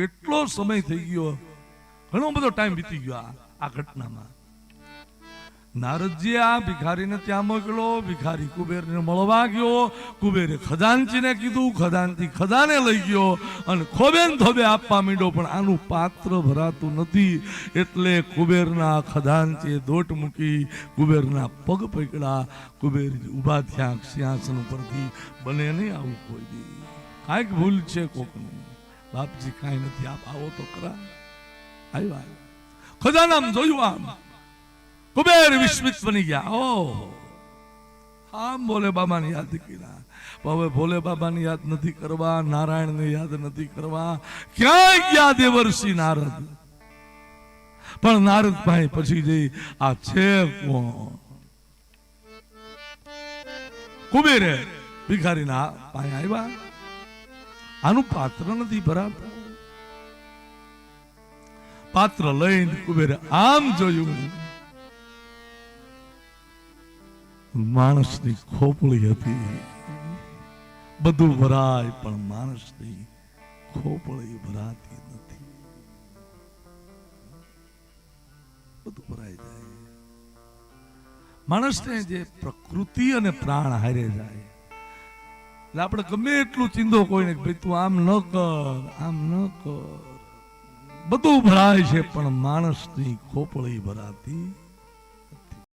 કેટલો સમય થઈ ગયો? ઘણો બધો ટાઈમ વીતી ગયો આ ઘટનામાં. નારદજી આ ભિખારીને ત્યાં મોકલો, ભિખારી કુબેરને મળવા ગયો. કુબેરે ખજાનચીને કીધું, ખજાનથી ખજાને લઈ ગયો અને ખોબેન થોબે આપવા માંડ્યો, પણ આનું પાત્ર ભરાતું નથી. એટલે કુબેરના ખજાનચીએ દોટ મૂકી કુબેરના પગ પકડા કુબેર ઊભા થયા, સિંહાસન ઉપરથી, બને નહીં આવું કોઈ દી. કાંઈક ભૂલ છે કોકની. બાપજી કાંઈ નથી, આપ આવો તો ખજાનામાં જોયું આમ. કુબેર વિસ્મિત બની ગયા. ઓ આમ ભોલે બાબાની યાદ કર્યા. હવે ભોલે બાબાની યાદ નથી કરવા, નારાયણને યાદ નથી કરવા. ક્યાં ગયા દેવર્ષિ નારદ? પણ નારદ ભાઈ પછી જઈ, આ છે કોણ? કુબેરે ભિખારીના પાસે આવ્યા. આનું પાત્ર નથી ભરાતું. પાત્ર લઈને કુબેરે આમ જોયું. માણસની ખોપડી હતી. બધું ભરાય, પણ માણસની ખોપડી ભરાતી નથી. બધું ભરાઈ જાય. માણસને જે પ્રકૃતિ અને પ્રાણ હારે જાય એટલે આપણે ગમે એટલું ચિંદો કોઈને ભાઈ તું આમ ન કર, આમ ન કર. બધું ભરાય છે, પણ માણસની ખોપળી ભરાતી